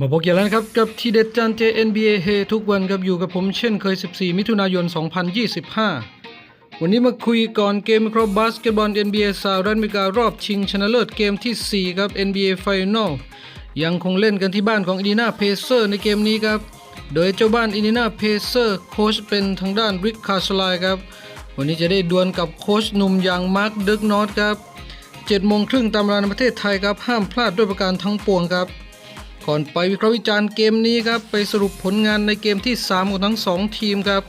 มาบอกอย่างแล้วนะครับกับทีเด็ดจานเจ NBA เฮทุกวันครับอยู่กับผมเช่นเคย 14 มิถุนายน 2025 วันนี้มาคุยก่อนเกมครับบาสเกตบอล NBA สหรัฐอเมริการอบชิงชนะเลิศเกมที่ 4 ครับ NBA Final ยังคงเล่นกันที่บ้านของอิน d ินาเพเซอร์ในเกมนี้ครับ โดยเจ้าบ้านอิน d ินาเพเซอร์โค้ชเป็นทางด้านริกคาสไลครับ วันนี้จะได้ดวลกับโค้ชหนุ่มอย่างมาร์คดึกนอตครับ7โมงครึ่งตามเวลาในประเทศไทยครับห้ามพลาดด้วยประการทั้งปวงครับ ก่อนไปวิเคราะห์วิจารณ์เกมนี้ครับไปสรุปผลงานในเกมที่ 3 ของทั้ง 2 ทีมครับ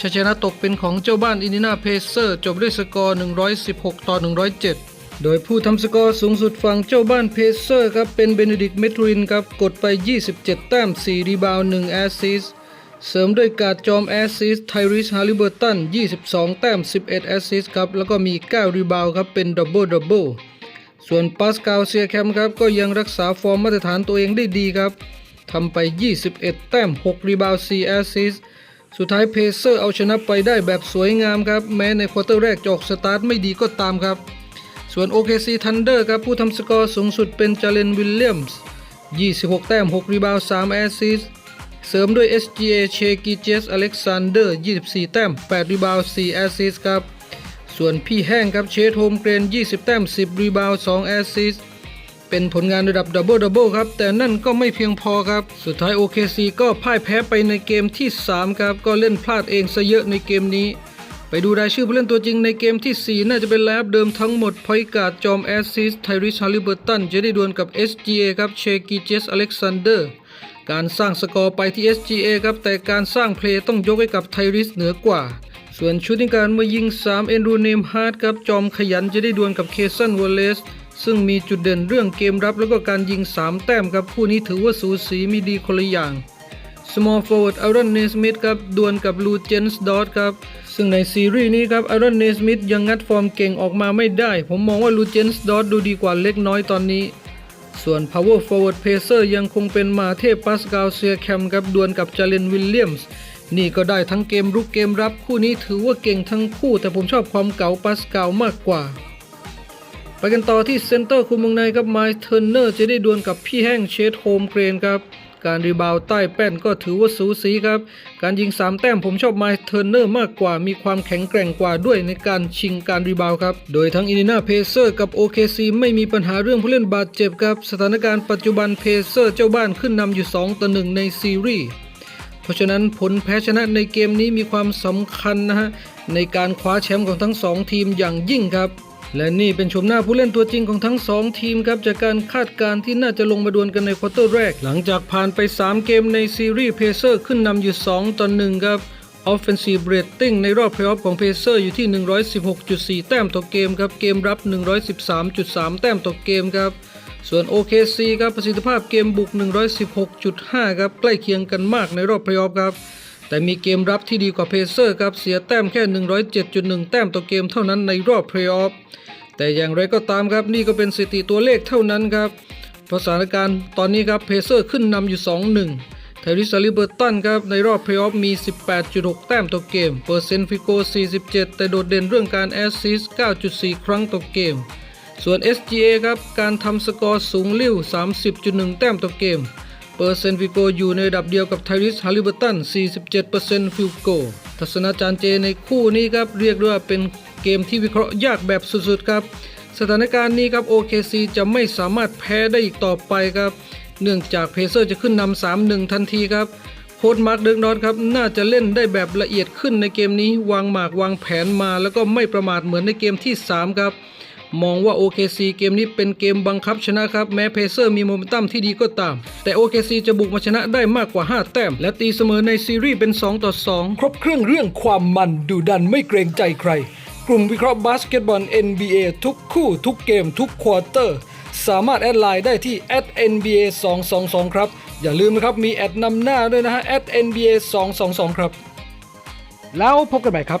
ชัยชนะตกเป็นของเจ้าบ้านอินดินาเพเซอร์จบด้วยสกอร์ 116 ต่อ 107 โดยผู้ทำสกอร์สูงสุดฝั่งเจ้าบ้านเพเซอร์ครับเป็นเบเนดิกเมทรินครับกดไป 27 แต้ม 4 รีบาว1แอสซิสเสริมด้วยการจอมแอสซิสไทริสฮาริเบอร์ตัน 22 แต้ม 11 แอสซิสครับแล้วก็มี 9 รีบาวครับเป็นดับเบิลดับเบิล ส่วนปาสกาลเซียแคมครับก็ยังรักษาฟอร์มมาตรฐานตัวเองได้ดีครับทำไป 21 แต้ม 6 รีบาวด์4แอสซิสสุดท้ายเพเซอร์เอาชนะไปได้แบบสวยงามครับ แม้ในควอเตอร์แรกจะออกสตาร์ทไม่ดีก็ตามครับ ส่วน OKC Thunder ครับผู้ทำสกอร์สูงสุดเป็นจาเลนวิลเลียมส์26 แต้ม 6 รีบาวด์3แอสซิสเสริมด้วย SGA เชกิเจสอเล็กซานเดอร์24 แต้ม 8 รีบาวด์4แอสซิสครับ ส่วนพี่แห้งครับเชดโฮมเกรน 20 แต้ม 10 รีบาวด์2แอสซิสเป็นผลงานระดับดับเบิลดับเบิลครับ แต่นั่นก็ไม่เพียงพอครับ สุดท้าย OKC ก็พ่ายแพ้ไปในเกมที่ 3 ครับ ก็เล่นพลาดเองซะเยอะในเกมนี้ ไปดูรายชื่อผู้เล่นตัวจริงในเกมที่ 4 น่าจะเป็นแลบเดิมทั้งหมดพอยการ์ดจอมแอสซิสไทริสฮาริเบอร์ตันจะได้ดวลกับ SGA ครับเชกิเจสอเล็กซานเดอร์การสร้างสกอร์ไปที่ SGA ครับแต่การสร้างเพลย์ต้องยกให้กับไทริสเหนือกว่า ส่วนชุดในการเมื่อยิง 3 เอนรูเนมฮาร์ดครับจอมขยันจะได้ดวลกับเคซันวอลเลสซึ่งมีจุดเด่นเรื่องเกมรับแล้วก็การยิง 3 แต้มครับคู่นี้ถือว่าสูสีมีดีคนละอย่าง small forward อารอนเนสมิธครับดวลกับลูเจนส์ดอตครับซึ่งในซีรีส์นี้ครับอารอนเนสมิธยังงัดฟอร์มเก่งออกมาไม่ได้ ผมมองว่าลูเจนส์ดอตดูดีกว่าเล็กน้อยตอนนี้ ส่วน power forward pacer ยังคงเป็นมาเทพปาสกาลเซียแคมครับดวลกับจาเลนวิลเลียมส์ นี่ก็ได้ทั้งเกมรุกเกมรับคู่นี้ถือว่าเก่งทั้งคู่ แต่ผมชอบความเก่าปาสกามากกว่า ไปกันต่อที่เซนเตอร์คุมเมืองในครับไมค์เทอร์เนอร์จะได้ดวลกับพี่แห้งเชดโฮมเกรนครับ การรีบาวใต้แป้นก็ถือว่าสูสีครับ การยิง 3 แต้มผมชอบไมค์เทอร์เนอร์มากกว่า มีความแข็งแกร่งกว่าด้วยในการชิงการรีบาวครับ โดยทั้งอิน d ินาเพเซอร์กับ OKC ไม่มีปัญหาเรื่องผู้เล่นบาดเจ็บครับ สถานการณ์ปัจจุบันเพเซอร์เจ้าบ้านขึ้นนำอยู่2ต่อ1ในซีรีส์ เพราะฉะนั้นผลแพ้ชนะในเกมนี้มีความสำคัญนะฮะในการคว้าแชมป์ของทั้ง 2 ทีมอย่างยิ่งครับ และนี่เป็นชมหน้าผู้เล่นตัวจริงของทั้ง 2 ทีมครับจากการคาดการณ์ที่น่าจะลงมาดวลกันในควอเตอร์แรก หลังจากผ่านไป 3 เกมในซีรีส์เพเซอร์ขึ้นนำอยู่ 2ต่อ1ครับ Offensive Rating ในรอบเพลย์ออฟของเพเซอร์อยู่ที่ 116.4 แต้มต่อเกมครับ เกมรับ 113.3 แต้มต่อเกมครับ ส่วน OKC ครับประสิทธิภาพเกมบุก 116.5 ครับใกล้เคียงกันมากในรอบเพลย์ออฟครับ แต่มีเกมรับที่ดีกว่าเพเซอร์ครับเสียแต้มแค่ 107.1 แต้มต่อเกมเท่านั้นในรอบเพลย์ออฟแต่อย่างไรก็ตามครับนี่ก็เป็นสถิติตัวเลขเท่านั้นครับเพราะสถานการณ์ตอนนี้ครับเพเซอร์ขึ้นนำอยู่ 2-1ไทริสซาลิเบอร์ตันครับในรอบเพลย์ออฟมี 18.6 แต้มต่อเกม เปอร์เซ็นต์ฟิโก 47 แต่โดดเด่นเรื่องการแอสซิสต์9.4 ครั้งต่อเกม ส่วน SGA ครับการทำสกอร์สูงลิ่ว30.1 แต้มต่อเกม เปอร์เซ็นต์ฟิโกอยู่ในระดับเดียวกับไทริสฮาริเบอร์ตัน 47%ฟิลโกทัศนาจารย์เจในคู่นี้ครับเรียกได้ว่าเป็นเกมที่วิเคราะห์ยากแบบสุดๆครับ สถานการณ์นี้ครับ OKC จะไม่สามารถแพ้ได้อีกต่อไปครับ เนื่องจากเพเซอร์จะขึ้นนำ 3-1 ทันทีครับโค้ดมาร์คเดิร์กนอตครับน่าจะเล่นได้แบบละเอียดขึ้นในเกมนี้ วางหมากวางแผนมาแล้วก็ไม่ประมาทเหมือนในเกมที่ 3 ครับ มองว่า OKC เกมนี้เป็นเกมบังคับชนะครับ แม้เพเซอร์มีโมเมนตัมที่ดีก็ตาม แต่ OKC จะบุกมาชนะได้มากกว่า 5 แต้ม และตีเสมอในซีรีส์เป็น 2 ต่อ 2 ครบเครื่องเรื่องความมันดูดันไม่เกรงใจใคร กลุ่มวิเคราะห์บาสเกตบอล NBA ทุกคู่ทุกเกมทุกควอเตอร์ สามารถแอดไลน์ได้ที่ @nba 2 2 2ครับ อย่าลืมนะครับมีแอดนำหน้าด้วยนะฮะ @nba 2 2 2ครับ แล้วพบกันใหม่ครับ